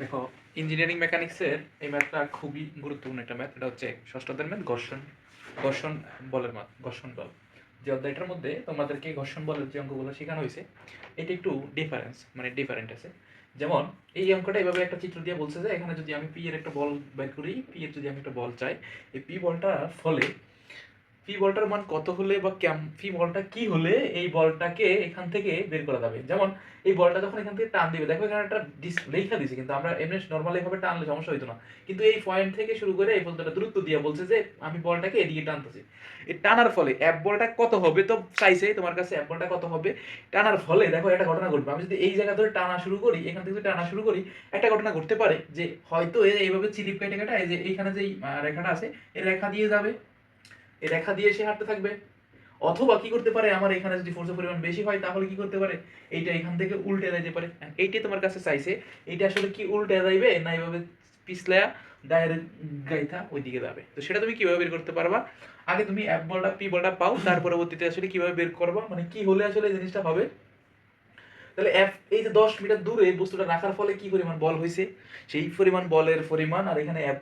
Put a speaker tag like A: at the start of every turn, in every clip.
A: দেখো ইঞ্জিনিয়ারিং মেকানিক্সের এই ম্যাথটা খুবই গুরুত্বপূর্ণ একটা ম্যাথ এটা হচ্ছে ষষ্ঠদের ম্যাথ ঘর্ষণ ঘর্ষণ বলের ম্যাথ ঘর্ষণ বল। যে অধ্যায়টার মধ্যে তোমাদেরকে ঘর্ষণ বলের যে অঙ্কগুলো শেখানো হয়েছে, এটা একটু ডিফারেন্স মানে ডিফারেন্ট আছে। যেমন, এই অঙ্কটা এভাবে একটা চিত্র দিয়ে বলছে যে, এখানে যদি আমি পি এর একটা বল বের করি পি এর যদি আমি একটা বল চাই, এই পি বলটার ফলে পি বলটার মান কত হলে বা ক্যাম পি বলটা কি হলে এই বলটাকে এখান থেকে বের করা যাবে? যেমন, এই বলটা যখন এখান থেকে টান দিবে, দেখো এখানে একটা ডিস, লেখা দিছে কিন্তু আমরা এমনি নর্মালি ভাবে টানলে সমস্যা হইতো না। কিন্তু এই পয়েন্ট থেকে শুরু করে এই পর্যন্ত দূরত্ব দিয়ে বলছে যে, আমি বলটাকে এদিকে টানতেছি। এই টানার ফলে অ্যাপ বলটা কত হবে? তো চাইছে তোমার কাছে অ্যাপ বলটা কত হবে? টানার ফলে দেখো একটা ঘটনা ঘটবে। আমি যদি এই জায়গা ধরে টানা শুরু করি, এখান থেকে টানা শুরু করি, একটা ঘটনা ঘটতে পারে যে, হয়তো এইভাবে চিলিপ কেটে কেটে যে এইখানে যে রেখাটা আছে এই রেখা দিয়ে যাবে। এই রেখা দিয়ে সে হাঁটতে থাকবে। অথবা কি করতে পারে? আমার এখানে যদি ফোর্সের পরিমাণ বেশি হয়, তাহলে কি করতে পারে? এইটা এখান থেকে উল্টে যাইতে পারে। এইটাই তোমার কাছে চাইছে। এইটা আসলে কি উল্টে যাইবে? না এইভাবে পিছলায়া ডাইরেক্ট গাইথা ওইদিকে যাবে। তো সেটা তুমি কীভাবে বের করতে পারবা? আগে তুমি অ্যাপ বলটা পি বলটা পাও, তার পরবর্তীতে আসলে কীভাবে বের করবা? মানে কি হলে আসলে জিনিসটা হবে? তাহলে এফ এই যে দশ মিটার দূরে বস্তুটা রাখার ফলে কি পরিমাণ বল হয়েছে সেই পরিমাণ বলের পরিমাণ আর এখানে অ্যাপ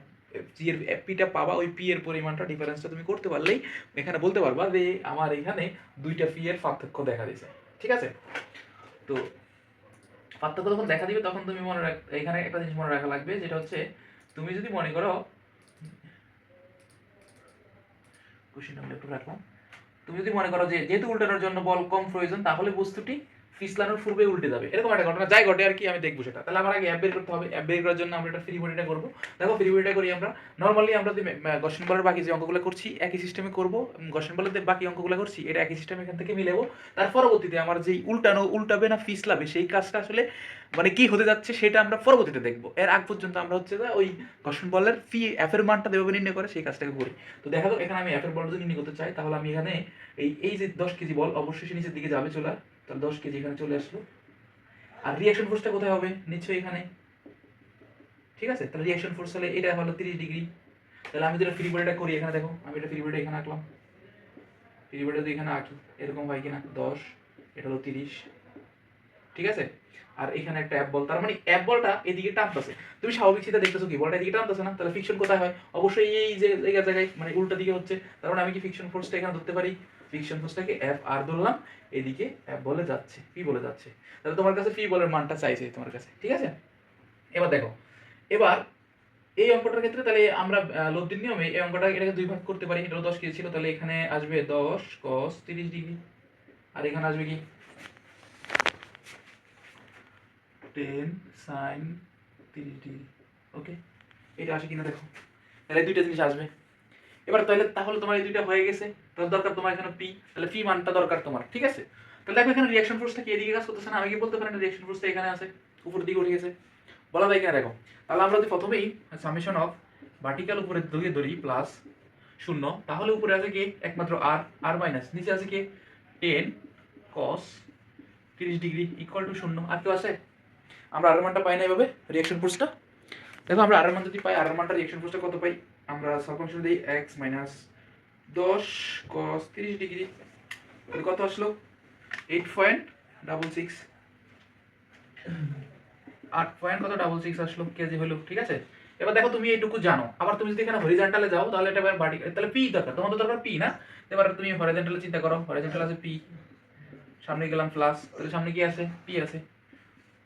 A: জি পিটা পাবা, ওই পি এর পরিমাণটা ডিফারেন্সটা তুমি করতে পারলেই এখানে বলতে পারবা যে আমার এখানে দুইটা পি এর পার্থক্য দেখা দিয়েছে, ঠিক আছে? তো পার্থক্য যখন দেখা দিবে, তখন তুমি মনে রাখ, এখানে একটা জিনিস মনে রাখা লাগবে, যেটা হচ্ছে তুমি যদি মনে করো কোশ্চেন আমরা একটু রাখলাম। তুমি যদি মনে করো যে, যেহেতু উল্টানোর জন্য বল কম প্রয়োজন, তাহলে বস্তুটি পিছলানোর পূর্বে উল্টে যাবে। এরকম একটা ঘটনা যাই ঘটে আর কি, আমি দেখব সেটা। তাহলে আমার আগে অ্যাপ বের করতে হবে। অ্যাপ বের করার জন্য আমরা একটা ফ্রি বডিটা করব। দেখো ফ্রি বডিটা করি আমরা। নর্মালি আমরা যে গসেন বলের বাকি যে অঙ্কগুলো করছি, একই সিস্টেমে করব। গসেন বলের বাকি অঙ্কগুলো করছি, এটা একই সিস্টেমে এখান থেকে মিলেবো। তার পরবর্তীতে আমার যেই উল্টানো, উল্টাবে না পিছলাবে সেই কাজটা আসলে মানে কি হতে যাচ্ছে সেটা আমরা পরবর্তীতে দেখব। এর আগ পর্যন্ত আমরা হচ্ছে যে ওই ঘর্ষণ বলের ফি অ্যাপের মানটা দেবে নির্ণয় করে, সেই কাজটাকে করি। তো দেখা যাক, এখানে আমি অ্যাপের বল যদি নির্ণয় করতে চাই, তাহলে আমি এখানে এই এই যে দশ কেজি বল, অবশ্যই সে নিচের দিকে যাবে, চলে তাহলে দশ কেজি এখানে চলে আসলো। আর রিয়াকশন ফোর্সটা কোথায় হবে? নিশ্চয়ই এখানে। ঠিক আছে? তাহলে রিয়াকশন ফোর্স হলে এটা হলো তিরিশ ডিগ্রি। তাহলে আমি যেটা ফ্রি করি এখানে দেখো, আমি এটা ফ্রি এখানে আঁকলাম। ফ্রি বডিটা যদি এখানে আঁকি, এরকম হয় কিনা? দশ, এটা হলো তিরিশ। ঠিক আছে? আর এখানে একটা অ্যাপ বল তার মানে অ্যাপ বলটা এদিকে টানতেছে। তুমি স্বাভাবিক সেটা দেখতেছো কি? বলটা এদিকে টানতেছে না? তাহলে ফিকশন কোথায় হয়? অবশ্যই এই যে জায়গা জায়গায় মানে উল্টা দিকে হচ্ছে। তার মানে আমি কি ফিকশন ফোর্সটা এখানে ধরতে পারি? ফিকশন ফোর্সটাকে এফ আর ধরলাম, এদিকে এফ বলে যাচ্ছে পি বলে যাচ্ছে। তাহলে তোমার কাছে পি বলের মানটা চাইছে তোমার কাছে, ঠিক আছে? এবার দেখো, এবার এই অঙ্কটার ক্ষেত্রে তাহলে আমরা লব্ধির নিয়মে এই অঙ্কটা এটাকে দুই ভাগ করতে পারি এটা দশ কেজি ছিল, তাহলে এখানে আসবে দশ কস তিরিশ ডিগ্রি। আর এখানে আসবে কি? টেন সাইন তিরিশ ডিগ্রি, ওকে? এটা আসে কিনা দেখো। তাহলে দুইটা জিনিস আসবে। এবার তাহলে তাহলে তোমার এই দুইটা হয়ে গেছে। তাহলে দরকার তোমার এখানে পি তাহলে পি মানটা দরকার তোমার, ঠিক আছে? তাহলে দেখো এখানে রিয়াকশন ফোর্সটা কি এদিকে কাজ করতেছে না? আমি কি বলতে পারি না রিয়াকশন ফোর্সটা এখানে আছে? উপরের দিকে উঠে গেছে। বলা যায় কিনা দেখো, তাহলে আমরা যদি প্রথমেই সামেশন অফ ভার্টিক্যাল উপরে দিকে ধরি প্লাস শূন্য, তাহলে উপরে আছে কি? একমাত্র আর আর মাইনাস নিচে আছে কি? টেন কস তিরিশ ডিগ্রি ইকুয়াল টু শূন্য। আর কেউ আছে? আমরা আর মানটা পাই না এভাবে রিয়াকশন ফোর্সটা দেখো আমরা আর মান যদি পাই আর মানটা রিয়াকশন ফোর্সটা কত পাই? আমরা সাবফাংশন দিই এক্স মাইনাস দশ কস তিরিশ ডিগ্রি কত আসলো? এইট পয়েন্ট ডাবল সিক্স আট পয়েন্ট কত? ডাবল সিক্স আসলো কেজি হলো ঠিক আছে? এবার দেখো তুমি এইটুকু জানো। আবার তুমি যদি এখানে হরিজেন্টালে যাও, তাহলে এটা এবার বাড়ি তাহলে পি দরকার। তোমার তো দরকার পি না? এবার তুমি হরিজেন্টালে চিন্তা করো। হরিজেন্টাল আছে পি সামনে গেলাম প্লাস তাহলে সামনে কি আছে? পি আছে।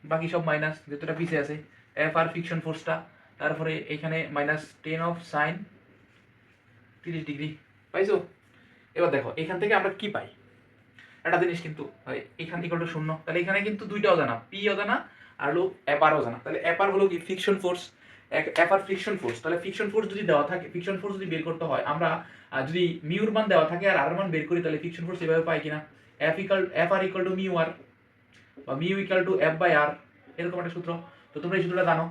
A: বাকি সব মাইনাস যেটা পিছে আছে। এফ আর ফিকশন ফোর্সটা তারপরে এখানে মাইনাস টেন অফ সাইন তিরিশ ডিগ্রি। পাইছো? এবার দেখো, এখান থেকে আমরা কি পাই? একটা জিনিস কিন্তু এখান থেকে শূন্য। তাহলে এখানে কিন্তু দুইটা অজানা পি অজানা আর হলো অ্যাপার অজানা। তাহলে অ্যাপার হলো কি? Friction force upper friction force তাহলে ফিকশন ফোর্স যদি দেওয়া থাকে ফিকশন ফোর্স যদি বের করতে হয়, আমরা যদি মিউর মান দেওয়া থাকে আর আর মান বের করি, তাহলে ফিকশন ফোর্স এভাবে পাই কিনা? F equal F R equal to mu R বা mu equal to F by R এরকম একটা সূত্র। তো তোমরা এই সূত্রটা জানো।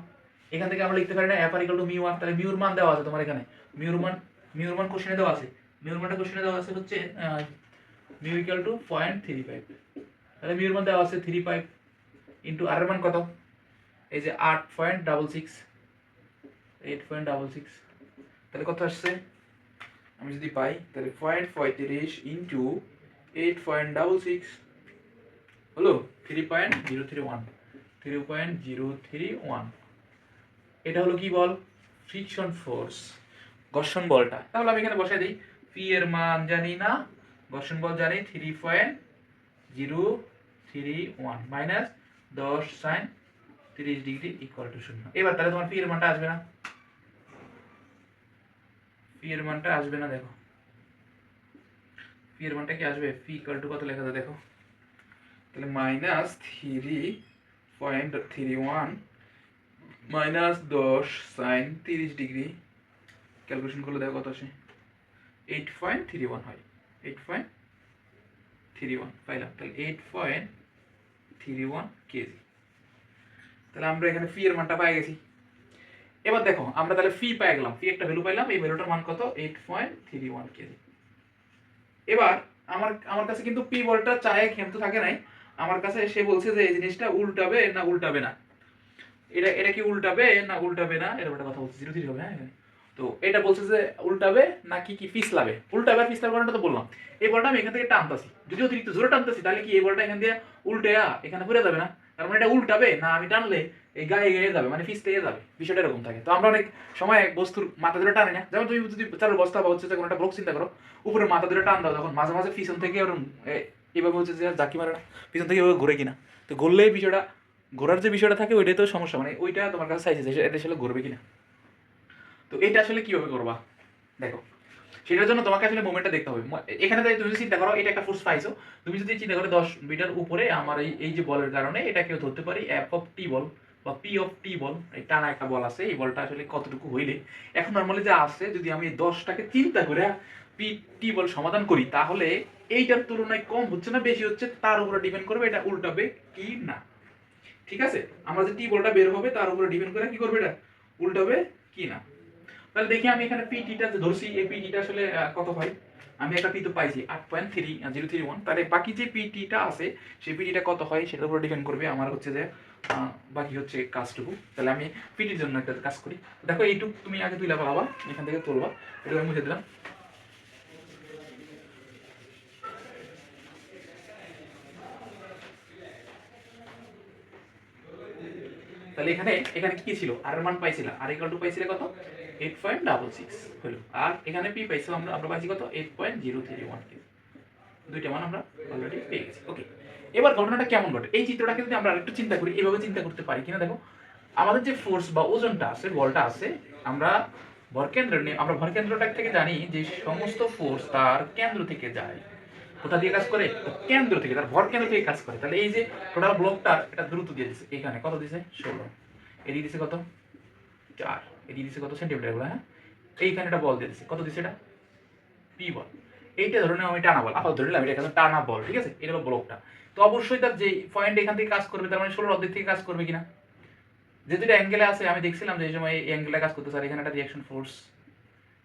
A: এখান থেকে আমরা লিখতে পারি না F R equal to mu R তাহলে মিউর মান দেওয়া আছে তোমার এখানে। মিউর মান মিউর মান কোশ্চেনে দেওয়া আছে। মিউর মানটা কোশ্চেনে দেওয়া আছে হচ্ছে mu equal to point three five তাহলে মিউর মান দেওয়া আছে থ্রি ফাইভ ইন্টু আর মান কত? এই যে আট point double six eight point double six তাহলে কত আসছে? আমি যদি পাই, তাহলে পয়েন্ট পঁয়ত্রিশ into eight point double six হলো three point zero three one three point zero three one এটা হলো কি বল? ফ্রিকশন ফোর্স ঘর্ষণ বলটা। তাহলে আমি এখানে বসাই দিই। পি এর মান জানি না। ঘর্ষণ বল জানি three point zero three one minus দশ সাইন তিরিশ ডিগ্রি ইকুয়াল টু শূন্য। এবার তাহলে তোমার পি এর মানটা আসবে না। পি এর মানটা আসবে না, দেখো। পি এর মানটা কি আসবে? পি ইকুয়াল টু কত লেখা যায় দেখো। তাহলে minus three point three one minus দশ সাইন তিরিশ ডিগ্রি ক্যালকুলেশন করলে দেখো কত আসে। এইট পয়েন্ট থ্রি ওয়ান হয়। এইট পয়েন্ট থ্রি ওয়ান, পাইলাম। তাহলে eight point three one KG. তাহলে আমরা এখানে ফি এর মানটা পাই গেছি। এবার দেখো, আমরা তাহলে ফি পাই গেলাম। ফি একটা ভ্যালু পাইলাম, এই ভ্যালুটার মান কত? Eight point three one KG. এবার আমার আমার কাছে কিন্তু পি বলটা চায়ে ক্ষেমতে থাকে নাই। আমার কাছে সে বলছে যে এই জিনিসটা উল্টাবে না উল্টাবে না। এটা এটা কি উল্টাবে না উল্টাবে না? এরকম একটা কথা বলছে। জিরো থ্রি হবে হ্যাঁ। তো এটা বলছে যে উল্টাবে নাকি কি পিছলাবে উল্টাবে আর পিছলার কারণটা তো বললাম। এই বলটা আমি এখান থেকে টানতাছি। যদি অতিরিক্ত জোরে টানতাছি, তাহলে কি এই বলটা এখান দিয়ে উল্টে এখানে ঘুরে যাবে না? তার মানে এটা উল্টাবে না আমি টানলে এই গায়ে গিয়ে যাবে মানে পিছলে যাবে। বিষয়টা এরকম থাকে। তো আমরা অনেক সময় এক বস্তুর মাথা ধরে টানি না। যেমন তুমি যদি চালের বস্তা বা হচ্ছে কোনো একটা ব্লক চিন্তা করো, উপরে মাথা ধরে টান দাও তখন মাঝে মাঝে পিছন থেকে ওরকম এ- এইভাবে হচ্ছে যে জাকি মারে না। পিছন থেকে এভাবে ঘুরে কিনা। তো ঘুরলেই বিষয়টা, ঘোরার যে বিষয়টা থাকে ওইটাই তো সমস্যা। মানে ওইটা তোমার কাছে চাইছে এটা আসলে ঘুরবে কিনা। তো এটা আসলে কীভাবে করবা? দেখো, সেটার জন্য তোমাকে আসলে মোমেন্টটা দেখতে হবে। এখানে তুমি যদি চিন্তা করো, এটা একটা ফোর্স পাইছো তুমি যদি চিন্তা করো দশ মিটার উপরে আমার এই এই যে বলের কারণে এটাকে ধরতে পারি এফ অফ টি বল বা পি অফ টি বল, এই টানা একটা বল আছে, এই বলটা আসলে কতটুকু হইলে। এখন নর্মালি যা আছে, যদি আমি দশটাকে চিন্তা করে পি টি বল সমাধান করি, তাহলে এইটার তুলনায় কম হচ্ছে না, বেশি হচ্ছে, তার উপরে ডিপেন্ড করবে এটা উল্টাবে কি না। ঠিক আছে? আমরা যে টি বলটা বের হবে, তার উপরে ডিপেন্ড করে কি করবে এটা? উল্টাবে কি না। তাহলে দেখি আমি এখানে পিটিটা যে ধরছি, এই পিটিটা আসলে কত হয়? আমি একটা পি তো পাইছি, আট point three zero three one তাহলে বাকি যে পিটিটা আছে, সেই পিটিটা কত হয় সেটার উপর ডিপেন্ড করবে আমার হচ্ছে যে বাকি হচ্ছে কাজটুকু। তাহলে আমি পিটির জন্য একটা কাজ করি। দেখো এইটুকু তুমি আগে তুলে পাবা এখান থেকে তুলবা। এটা আমি মুছে দিলাম। তাহলে এখানে এখানে কি ছিল? আর মান পাইছিলাম আর ইকুয়াল টু পাইছিলে কত? এইট পয়েন্ট ডাবল সিক্স হলো। আর এখানে পি পাইছিলাম আমরা আমরা পাইছি কত? Eight point zero three one দুইটা মান আমরা অলরেডি পেয়ে গেছি। ওকে এবার ঘটনাটা কেমন ঘটে? এই চিত্রটাকে যদি আমরা আরেকটু চিন্তা করি, এভাবে চিন্তা করতে পারি কিনা, দেখো, আমাদের যে ফোর্স বা ওজনটা আছে, বলটা আছে, আমরা ভরকেন্দ্র নিয়ে, আমরা ভরকেন্দ্রটা থেকে জানি যে সমস্ত ফোর্স তার কেন্দ্র থেকে যায়। কোথা দিয়ে কাজ করে? কেন্দ্র থেকে, তার ভর কেন্দ্র থেকে কাজ করে। তাহলে এই যে টোটাল ব্লকটার এটা দ্রুত দিয়ে দিচ্ছে এখানে কত দিছে? ষোলো। এদিকে দিছে কত? চার। এদিকে দিছে কত? সেন্টিমিটারগুলো হ্যাঁ? এইখানে একটা বল দিয়ে দিচ্ছে কত দিছে এটা? পি বল। এইটা ধরে নাও আমি টানা বল। আপাতত ধরে নিলাম, এটা একটা টানা বল, ঠিক আছে? এটা হলো ব্লকটা তো অবশ্যই তার যে পয়েন্ট এখান থেকে কাজ করবে, তার মানে ষোলোর অর্ধেক থেকে কাজ করবে কিনা? যেহেতু এটা অ্যাঙ্গেলে আছে, আমি দেখছিলাম যে এই সময় এই অ্যাঙ্গেলে কাজ করতেছে, আর এখানে একটা রিয়াকশন ফোর্স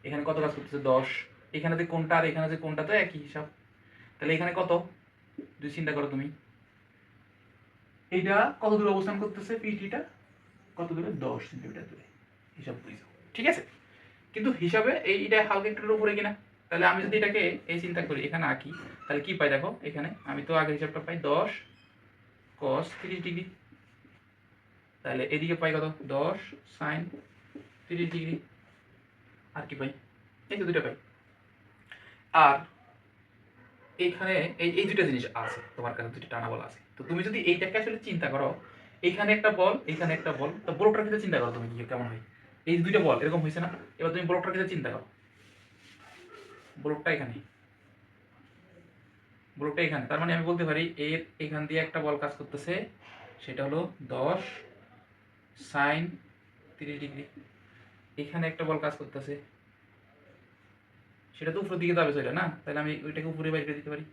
A: এখানে কত কাজ করতেছে? দশ। এখানে যে কোনটা আর এখানে যে কোনটা তো একই হিসাব। তাহলে এখানে কত? যদি চিন্তা করো তুমি। এইটা কত দূরে অবস্থান করতেছে? পিটিটা কত দূরে? দশ সেন্টিমিটার দূরে। হিসাব বুঝো ঠিক আছে? কিন্তু হিসাবে এই এটা হালকা একটু উপরে কিনা? তাহলে আমি যদি এটাকে এই চিন্তা করি, এখানে আঁকি, তাহলে কি পাই দেখো? এখানে আমি তো আগের হিসাবটা পাই দশ কস তিরিশ ডিগ্রি। তাহলে এদিকে পাই কত? দশ সাইন তিরিশ ডিগ্রি। আর কি পাই? এই তো দুটো পাই। আর এইখানে এই এই দুটো জিনিস আছে, তোমার কাছে দুটো টানা বল আছে। তো তুমি যদি এইটাকে আসলে চিন্তা করো, এইখানে একটা বল, এইখানে একটা বল, তো বলটার ক্ষেত্রে চিন্তা করো তুমি কেমন হয়? এই দুইটা বল, এরকম হয়েছে না? এবার তুমি ব্লকটার ক্ষেত্রে চিন্তা করো। ব্লকটা এখানে। ব্লকটা এখানে। তার মানে আমি বলতে পারি, এর এখান দিয়ে একটা বল কাজ করতেছে, সেটা হলো দশ সাইন তিরিশ ডিগ্রি। এখানে একটা বল কাজ করতেছে। সেটা তো উপরের দিকে যাবে সেটা, না? তাহলে আমি ওইটাকে উপরে বাইরে দিতে পারি।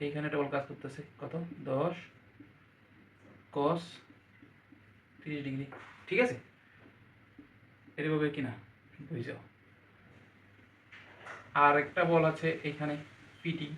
A: এইখানে একটা বল কাজ করতেছে। কত? দশ কস তিরিশ ডিগ্রি। ঠিক আছে? এরভাবে কি না বুঝে যাও আর একটা বল আছে এখানে পিটি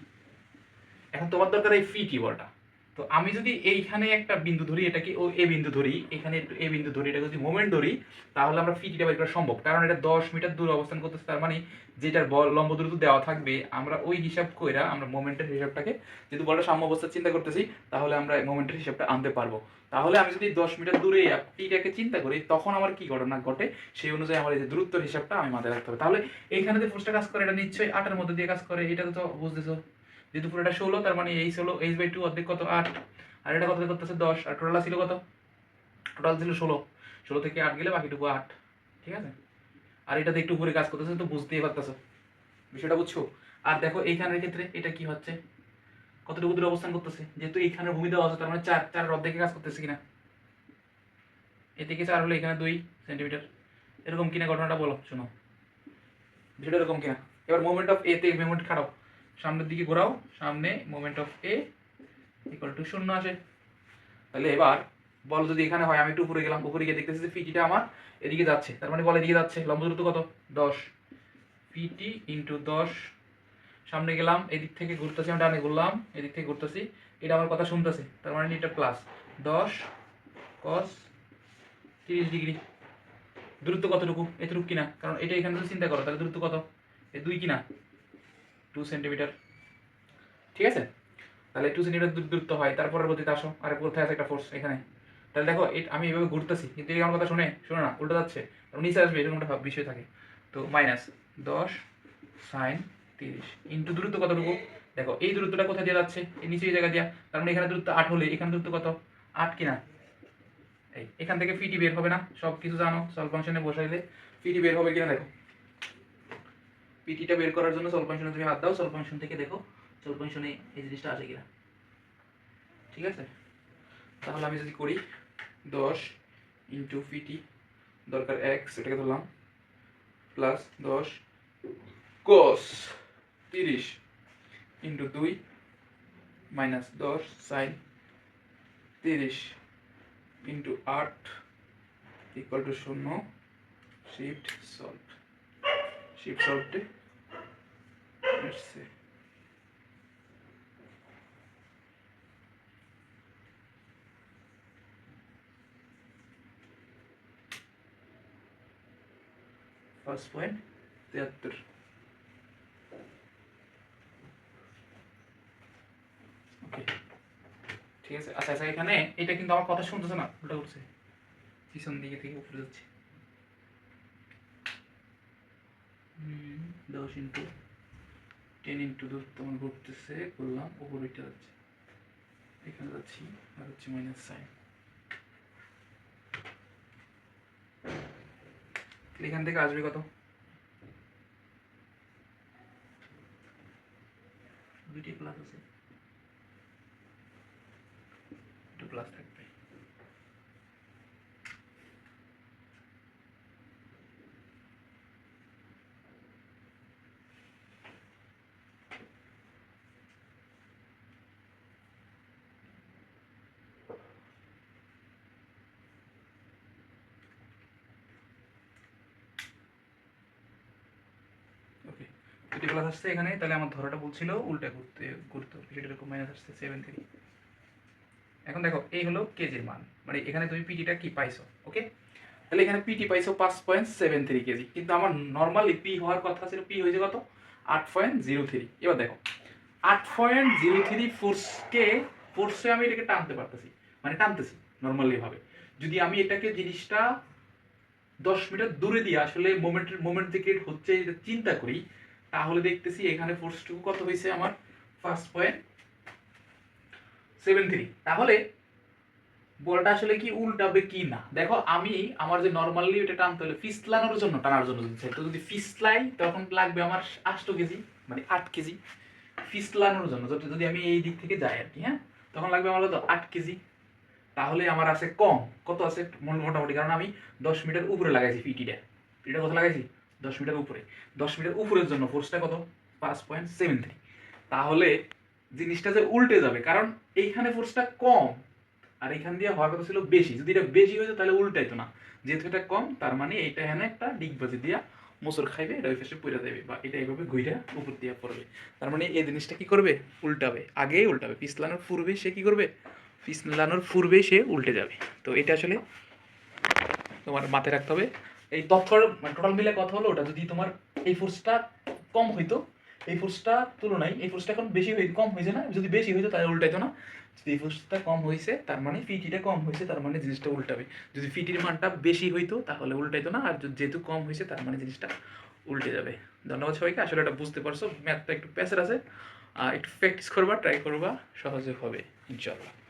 A: এখন তোমার দরকার এই পিটি বলটা। তো আমি যদি এইখানে একটা বিন্দু ধরি, এটাকে ও এ বিন্দু ধরি, এখানে এ বিন্দু ধরি এটা যদি মোমেন্ট ধরি, তাহলে আমরা ফিটিটা বের করা সম্ভব। কারণ এটা দশ মিটার দূরে অবস্থান করতেছে, তার মানে যেটার বল লম্ব দূরত্ব দেওয়া থাকবে, আমরা ওই হিসাব কইরা আমরা মোমেন্টের হিসাবটাকে যদি বলটা সাম্য অবস্থা চিন্তা করতেছি, তাহলে আমরা মোমেন্টের হিসাবটা আনতে পারব। তাহলে আমি যদি দশ মিটার দূরে টিটাকে চিন্তা করি, তখন আমার কি ঘটনা ঘটে? সেই অনুযায়ী আমার এই যে দূরত্বের হিসাবটা আমি মাথায় রাখতে হবে। তাহলে এইখানে যে ফোর্সটা কাজ করে, এটা নিশ্চয়ই আটের মধ্যে দিয়ে কাজ করে, এটা তো বুঝতেছো? যেহেতু পুরোটা ষোলো, তার মানে এই ষোলো এইচ বাই টু অর্ধেক কত? আট। আর এটা কত করতেছে? দশ। আর টোটাল ছিল কত? টোটাল ছিল ষোলো। ষোলো থেকে আট গেলে বাকিটুকু আট। ঠিক আছে? আর এটাতে একটু উপরে কাজ করতেছে, তো বুঝতেই পারতেছো। বিষয়টা বুঝছ? আর দেখো, এইখানের ক্ষেত্রে এটা কি হচ্ছে? কতটুকু দূরে অবস্থান করতেছে? যেহেতু এইখানে ভূমি দেওয়া আছে, তার মানে চার চার অর্ধেকে কাজ করতেছে কিনা? এ থেকে চার হলো এখানে দুই সেন্টিমিটার এরকম কিনা ঘটনাটা বলো, শোনো। বিষয়টা এরকম কিনা। এবার মোমেন্ট অফ এ তে মোমেন্ট খাড়াও সামনের দিকে ঘোরাও, সামনে moment of A equal to শূন্য আসে তাহলে এবার বল যদি এখানে হয়, আমি একটু উপরে গেলাম, উপরে গিয়ে দেখতেছি যে ফিটিটা আমার এদিকে যাচ্ছে। তার মানে বল এদিকে যাচ্ছে, লম্ব দূরত্ব কত? দশ। পিটি ইন্টু দশ। সামনে গেলাম, এদিক থেকে ঘুরতেছি, আমি ডানে ঘুরলাম, এদিক থেকে ঘুরতেছি, এটা আমার কথা শুনতেছে। তার মানে এটা প্লাস দশ কস তিরিশ ডিগ্রি। দূরত্ব কতটুকু? এতটুকু কিনা? কারণ এটা এখানে চিন্তা করো, তাহলে দূরত্ব কত? এ দুই কিনা। টু সেন্টিমিটার ঠিক আছে? তাহলে টু সেন্টিমিটার দূরত্ব হয়, তারপরের গতিতে আসো। আর, কোথায় আছে একটা ফোর্স এখানে। তাহলে দেখো আমি এভাবে ঘুরতেছি, কিন্তু আমার কথা শুনে শোনো না, উল্টো যাচ্ছে। নিচে আসবে, এরকম একটা বিষয় থাকে। তো মাইনাস দশ সাইন তিরিশ। ইন্টু দূরত্ব কতটুকু? দেখো, এই দূরত্বটা কোথায় দিয়ে যাচ্ছে? এই নিচে এই জায়গা দিয়া। তার মানে এখানে দূরত্ব আট হলে এখানে দূরত্ব কত? আট কিনা এই, এখান থেকে ফিটি বের হবে না। সব কিছু জানো সলভ ফাংশনে বসাইলে ফিটি বের হবে কিনা দেখো। পিটিটা বের করার জন্য সলভ ফাংশনে তুমি হাত দাও। সলভ ফাংশন থেকে দেখো সলভ ফাংশনে এই জিনিসটা আসে কিনা। ঠিক আছে? তাহলে আমি যদি করি, দশ ইন্টু পিটি দরকার এক্স এটাকে ধরলাম প্লাস দশ কোস তিরিশ ইন্টু দুই মাইনাস দশ সাইন তিরিশ ইন্টু আট ইকুয়াল টু শূন্য শিফট সল্ভে আসছে ফার্স্ট পয়েন্ট তিয়াত্তর। ওকে ঠিক আছে? আচ্ছা আচ্ছা এখানে এটা কিন্তু আমার কথা শুনতেছে না, উল্টা করছে। পিছন দিকে থেকে উপরে যাচ্ছে। দশ ইন্টু টেন ইন্টু দূরত্ব আমার ঘুরতেছে, করলাম, উপর ওইটা যাচ্ছে এখানে যাচ্ছি, আর হচ্ছে মাইনাস সাইন এখান থেকে আসবে কত? দুইটি প্লাস আছে। দুটো প্লাস থাকবে ওকে দুটি প্লাস আসছে এখানে, তাহলে আমার ধরাটা বলছিল উল্টা ঘুরতে ঘুরতে সেটা এরকম মাইনাস আসছে সেভেন থ্রি এখন দেখো, এই হলো কেজির মান। মানে এখানে তুমি পিটিটা কি পাইছো ওকে তাহলে এখানে পিটি পাইছো পাঁচ পয়েন্ট সেভেন থ্রি কেজি কিন্তু আমার নর্মালি পি হওয়ার কথা ছিল পি হয়েছে কত? আট পয়েন্ট জিরো থ্রি এবার দেখো, আট পয়েন্ট জিরো থ্রি ফোর্সকে ফোর্সে আমি এটাকে টানতে পারতেছি। মানে টানতেছি নর্মালি ভাবে। যদি আমি এটাকে জিনিসটা দশ মিটার দূরে দিয়ে, আসলে মোমেন্টের মোমেন্ট থেকে হচ্ছে, এটা চিন্তা করি তাহলে দেখতেছি এখানে ফোর্সটুকু কত হয়েছে আমার? ফার্স্ট পয়েন্ট সেভেন থ্রি তাহলে বলটা আসলে কি উল্টাবে কি না? দেখো, আমি আমার যে নর্মালি এটা টানতে হলে ফিসলানোর জন্য, টানার জন্য যদি তো যদি ফিসলাই তখন লাগবে আমার আষ্ট কেজি মানে আট কেজি ফিসলানোর জন্য। যদি আমি এই দিক থেকে যাই আর কি হ্যাঁ? তখন লাগবে আমার তো আট কেজি। তাহলে আমার আছে কম। কত আছে? মোট- মোটামুটি, কারণ আমি দশ মিটার উপরে লাগাইছি পিটিটা পিটিটা কত লাগাইছি? দশ মিটার উপরে। দশ মিটার উপরের জন্য ফোর্সটা কত? পাঁচ পয়েন্ট সেভেন থ্রি তাহলে জিনিসটা যে উল্টে যাবে, কারণ এইখানে ফোর্সটা কম, আর এখান দিয়ে হওয়ার কথা ছিল বেশি। যদি এটা বেশি হয়েছে তাহলে উল্টাইতো না। যেহেতু এটা কম, তার মানে এইটা এখানে একটা ডিগবাজি দিয়া মোচর খাইবে, এটা ওই পাশে পড়ে দেবে, বা এটা এইভাবে ঘুরে উপর দিয়ে পড়বে। তার মানে এই জিনিসটা কি করবে? উল্টাবে। আগেই উল্টাবে। পিছলানোর পূর্বে সে কি করবে? পিছলানোর পূর্বে সে উল্টে যাবে। তো এটা আসলে তোমার মাথায় রাখতে হবে। এই তথ্যর টোটাল মিলে কথা হলো ওটা। যদি তোমার এই ফোর্সটা কম হইতো, এই ফোর্সটা তুলনায়, এই ফোর্সটা এখন বেশি হই, কম হয়েছে না? যদি বেশি হইতো তাহলে উল্টাইতো না। যদি এই ফোর্সটা কম হয়েছে তার মানে ফিটিটা কম হয়েছে তার মানে জিনিসটা উল্টাবে। যদি ফিটির মানটা বেশি হইতো, তাহলে উল্টাইতো না। আর যেহেতু কম হয়েছে তার মানে জিনিসটা উল্টে যাবে। ধন্যবাদ সবাইকে। আসলে এটা বুঝতে পারছ ম্যাথটা একটু প্যাসের আছে। আর একটু প্র্যাকটিস করবা ট্রাই করবা, সহজে হবে ইনশাল্লাহ